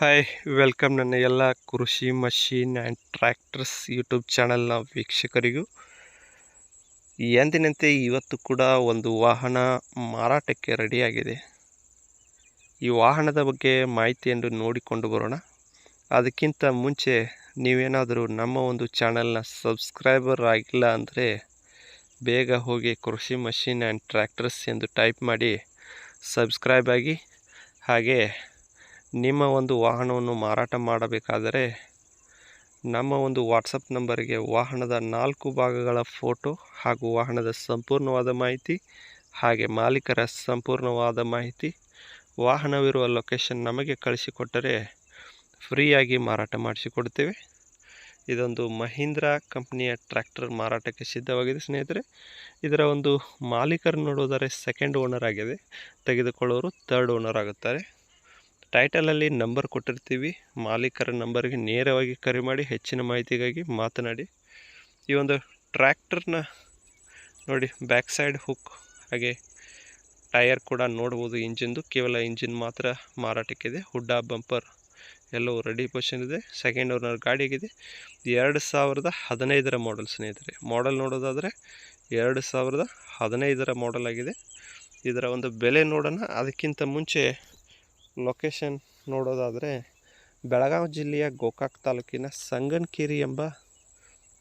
Hi welcome ನನ್ನ ಎಲ್ಲ ಕೃಷಿ ಮಷೀನ್ ಆ್ಯಂಡ್ ಟ್ರ್ಯಾಕ್ಟರ್ಸ್ ಯೂಟ್ಯೂಬ್ ಚಾನಲ್ನ ವೀಕ್ಷಕರಿಗೂ. ಎಂದಿನಂತೆ ಇವತ್ತು ಕೂಡ ಒಂದು ವಾಹನ ಮಾರಾಟಕ್ಕೆ ರೆಡಿಯಾಗಿದೆ. ಈ ವಾಹನದ ಬಗ್ಗೆ ಮಾಹಿತಿಯನ್ನು ನೋಡಿಕೊಂಡು ಬರೋಣ. ಅದಕ್ಕಿಂತ ಮುಂಚೆ ನೀವೇನಾದರೂ ನಮ್ಮ ಒಂದು ಚಾನಲ್ನ ಸಬ್ಸ್ಕ್ರೈಬರ್ ಆಗಿಲ್ಲ ಅಂದರೆ ಬೇಗ ಹೋಗಿ ಕೃಷಿ ಮಷೀನ್ ಆ್ಯಂಡ್ ಟ್ರ್ಯಾಕ್ಟರ್ಸ್ ಎಂದು ಟೈಪ್ ಮಾಡಿ ಸಬ್ಸ್ಕ್ರೈಬ್ ಆಗಿ ಹಾಗೆ ನಿಮ್ಮ ಒಂದು ವಾಹನವನ್ನು ಮಾರಾಟ ಮಾಡಬೇಕಾದರೆ ನಮ್ಮ ಒಂದು ವಾಟ್ಸಪ್ ನಂಬರಿಗೆ ವಾಹನದ ನಾಲ್ಕು ಭಾಗಗಳ ಫೋಟೋ ಹಾಗೂ ವಾಹನದ ಸಂಪೂರ್ಣವಾದ ಮಾಹಿತಿ ಹಾಗೆ ಮಾಲೀಕರ ಸಂಪೂರ್ಣವಾದ ಮಾಹಿತಿ ವಾಹನವಿರುವ ಲೊಕೇಶನ್ ನಮಗೆ ಕಳಿಸಿಕೊಟ್ಟರೆ ಫ್ರೀಯಾಗಿ ಮಾರಾಟ ಮಾಡಿಸಿಕೊಡ್ತೇವೆ ಇದೊಂದು ಮಹೀಂದ್ರ ಕಂಪ್ನಿಯ ಟ್ರ್ಯಾಕ್ಟರ್ ಮಾರಾಟಕ್ಕೆ ಸಿದ್ಧವಾಗಿದೆ ಸ್ನೇಹಿತರೆ. ಇದರ ಒಂದು ಮಾಲೀಕರು ನೋಡೋದಾದರೆ ಸೆಕೆಂಡ್ ಓನರ್ ಆಗಿದೆ. ತೆಗೆದುಕೊಳ್ಳೋರು ಥರ್ಡ್ ಓನರ್ ಆಗುತ್ತಾರೆ. ಟೈಟಲಲ್ಲಿ ನಂಬರ್ ಕೊಟ್ಟಿರ್ತೀವಿ. ಮಾಲೀಕರ ನಂಬರ್ಗೆ ನೇರವಾಗಿ ಕರೆ ಮಾಡಿ ಹೆಚ್ಚಿನ ಮಾಹಿತಿಗಾಗಿ ಮಾತನಾಡಿ. ಈ ಒಂದು ಟ್ರ್ಯಾಕ್ಟರ್ನ ನೋಡಿ ಬ್ಯಾಕ್ ಸೈಡ್ ಹುಕ್ ಹಾಗೆ ಟೈರ್ ಕೂಡ ನೋಡ್ಬೋದು. ಇಂಜಿನ್ದು ಕೇವಲ ಇಂಜಿನ್ ಮಾತ್ರ ಮಾರಾಟಕ್ಕಿದೆ. ಹುಡ್ಡ ಬಂಪರ್ ಎಲ್ಲವೂ ರೆಡಿ ಪೊಸಿಷನ್ ಇದೆ. ಸೆಕೆಂಡ್ ಓನರ್ ಗಾಡಿಯಾಗಿದೆ. ಎರಡು ಸಾವಿರದ ಹದಿನೈದರ ಮಾಡಲ್ ಸ್ನೇಹಿತರೆ. ಮಾಡಲ್ ನೋಡೋದಾದರೆ ಎರಡು ಸಾವಿರದ ಹದಿನೈದರ ಮಾಡಲ್ ಆಗಿದೆ. ಇದರ ಒಂದು ಬೆಲೆ ನೋಡೋಣ. ಅದಕ್ಕಿಂತ ಮುಂಚೆ ಲೊಕೇಶನ್ ನೋಡೋದಾದರೆ ಬೆಳಗಾವಿ ಜಿಲ್ಲೆಯ ಗೋಕಾಕ್ ತಾಲೂಕಿನ ಸಂಗನಕೇರಿ ಎಂಬ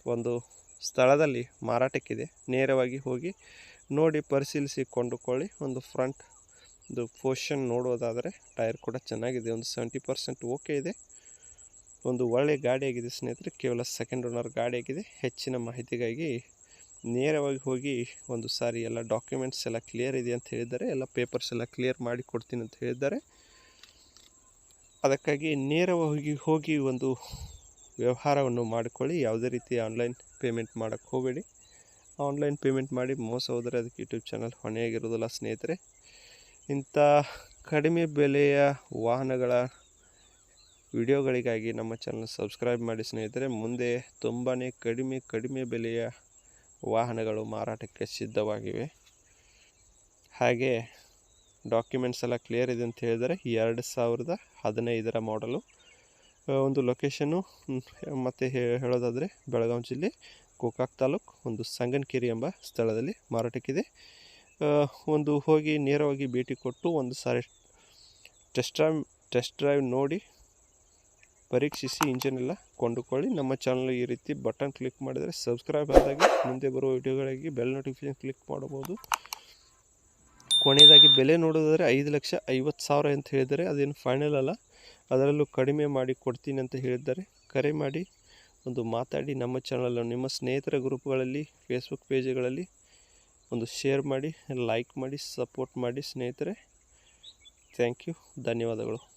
ಒಂದು ಸ್ಥಳದಲ್ಲಿ ಮಾರಾಟಕ್ಕಿದೆ. ನೇರವಾಗಿ ಹೋಗಿ ನೋಡಿ ಪರಿಶೀಲಿಸಿ ಕೊಂಡುಕೊಳ್ಳಿ ಒಂದು ಫ್ರಂಟ್ ಒಂದು ಪೋಷನ್ ನೋಡೋದಾದರೆ ಟೈರ್ ಕೂಡ ಚೆನ್ನಾಗಿದೆ. ಒಂದು ಸೆವೆಂಟಿ ಪರ್ಸೆಂಟ್ ಓಕೆ ಇದೆ. ಒಂದು ಒಳ್ಳೆ ಗಾಡಿಯಾಗಿದೆ ಸ್ನೇಹಿತರೆ. ಕೇವಲ ಸೆಕೆಂಡ್ ಓನರ್ ಗಾಡಿಯಾಗಿದೆ ಹೆಚ್ಚಿನ ಮಾಹಿತಿಗಾಗಿ ನೇರವಾಗಿ ಹೋಗಿ ಒಂದು ಸಾರಿ ಎಲ್ಲ ಡಾಕ್ಯುಮೆಂಟ್ಸ್ ಎಲ್ಲ ಕ್ಲಿಯರ್ ಇದೆ ಅಂತ ಹೇಳಿದ್ದಾರೆ. ಎಲ್ಲ ಪೇಪರ್ಸ್ ಎಲ್ಲ ಕ್ಲಿಯರ್ ಮಾಡಿ ಕೊಡ್ತೀನಿ ಅಂತ ಹೇಳಿದ್ದಾರೆ. ಅದಕ್ಕಾಗಿ ನೇರವಾಗಿ ಹೋಗಿ ಒಂದು ವ್ಯವಹಾರವನ್ನು ಮಾಡಿಕೊಳ್ಳಿ. ಯಾವುದೇ ರೀತಿ ಆನ್ಲೈನ್ ಪೇಮೆಂಟ್ ಮಾಡೋಕ್ಕೆ ಹೋಗಬೇಡಿ. ಆನ್ಲೈನ್ ಪೇಮೆಂಟ್ ಮಾಡಿ ಮೋಸ ಹೋದರೆ ಅದಕ್ಕೆ ಯೂಟ್ಯೂಬ್ ಚಾನಲ್ ಹೊಣೆಯಾಗಿರೋದಿಲ್ಲ ಸ್ನೇಹಿತರೆ. ಇಂಥ ಕಡಿಮೆ ಬೆಲೆಯ ವಾಹನಗಳ ವಿಡಿಯೋಗಳಿಗಾಗಿ ನಮ್ಮ ಚಾನಲ್ ಸಬ್ಸ್ಕ್ರೈಬ್ ಮಾಡಿ ಸ್ನೇಹಿತರೆ. ಮುಂದೆ ತುಂಬಾ ಕಡಿಮೆ ಕಡಿಮೆ ಬೆಲೆಯ ವಾಹನಗಳು ಮಾರಾಟಕ್ಕೆ ಸಿದ್ಧವಾಗಿವೆ. ಹಾಗೆ ಡಾಕ್ಯುಮೆಂಟ್ಸ್ ಎಲ್ಲ ಕ್ಲಿಯರ್ ಇದೆ ಅಂತ ಹೇಳಿದರೆ. ಎರಡು ಸಾವಿರದ ಹದಿನೈದರ ಮಾಡಲು ಒಂದು ಲೊಕೇಶನ್ನು ಮತ್ತು ಹೇಳೋದಾದರೆ ಬೆಳಗಾವಿ ಜಿಲ್ಲೆ, ಗೋಕಾಕ್ ತಾಲೂಕು, ಒಂದು ಸಂಗನಕೆರೆ ಎಂಬ ಸ್ಥಳದಲ್ಲಿ ಮಾರಾಟಕ್ಕಿದೆ. ಒಂದು ಹೋಗಿ ನೇರವಾಗಿ ಭೇಟಿ ಕೊಟ್ಟು ಒಂದು ಸಾರಿ ಟೆಸ್ಟ್ ಡ್ರೈವ್ ಟೆಸ್ಟ್ ಡ್ರೈವ್ ನೋಡಿ ಪರೀಕ್ಷಿಸಿ ಇಂಜಿನ್ ಎಲ್ಲ ಕೊಂಡುಕೊಳ್ಳಿ. ನಮ್ಮ ಚಾನಲ್ ಈ ರೀತಿ ಬಟನ್ ಕ್ಲಿಕ್ ಮಾಡಿದರೆ ಸಬ್ಸ್ಕ್ರೈಬ್ ಆದಾಗ ಮುಂದೆ ಬರುವ ವಿಡಿಯೋಗಳಿಗೆ ಬೆಲ್ ನೋಟಿಫಿಕೇಶನ್ ಕ್ಲಿಕ್ ಮಾಡಬಹುದು. ಕೊನೆಯದಾಗಿ ಬೆಲೆ ನೋಡೋದಾದರೆ ಐದು ಲಕ್ಷ ಐವತ್ತು ಸಾವಿರ ಅಂತ ಹೇಳಿದರೆ ಅದೇನು ಫೈನಲ್ ಅಲ್ಲ. ಅದರಲ್ಲೂ ಕಡಿಮೆ ಮಾಡಿ ಕೊಡ್ತೀನಿ ಅಂತ ಹೇಳಿದ್ದಾರೆ. ಕರೆ ಮಾಡಿ ಒಂದು ಮಾತಾಡಿ ನಮ್ಮ ಚಾನಲನ್ನು ನಿಮ್ಮ ಸ್ನೇಹಿತರ ಗ್ರೂಪ್ಗಳಲ್ಲಿ ಫೇಸ್ಬುಕ್ ಪೇಜ್ಗಳಲ್ಲಿ ಒಂದು ಶೇರ್ ಮಾಡಿ ಲೈಕ್ ಮಾಡಿ ಸಪೋರ್ಟ್ ಮಾಡಿ ಸ್ನೇಹಿತರೆ. ಥ್ಯಾಂಕ್ ಯು ಧನ್ಯವಾದಗಳು.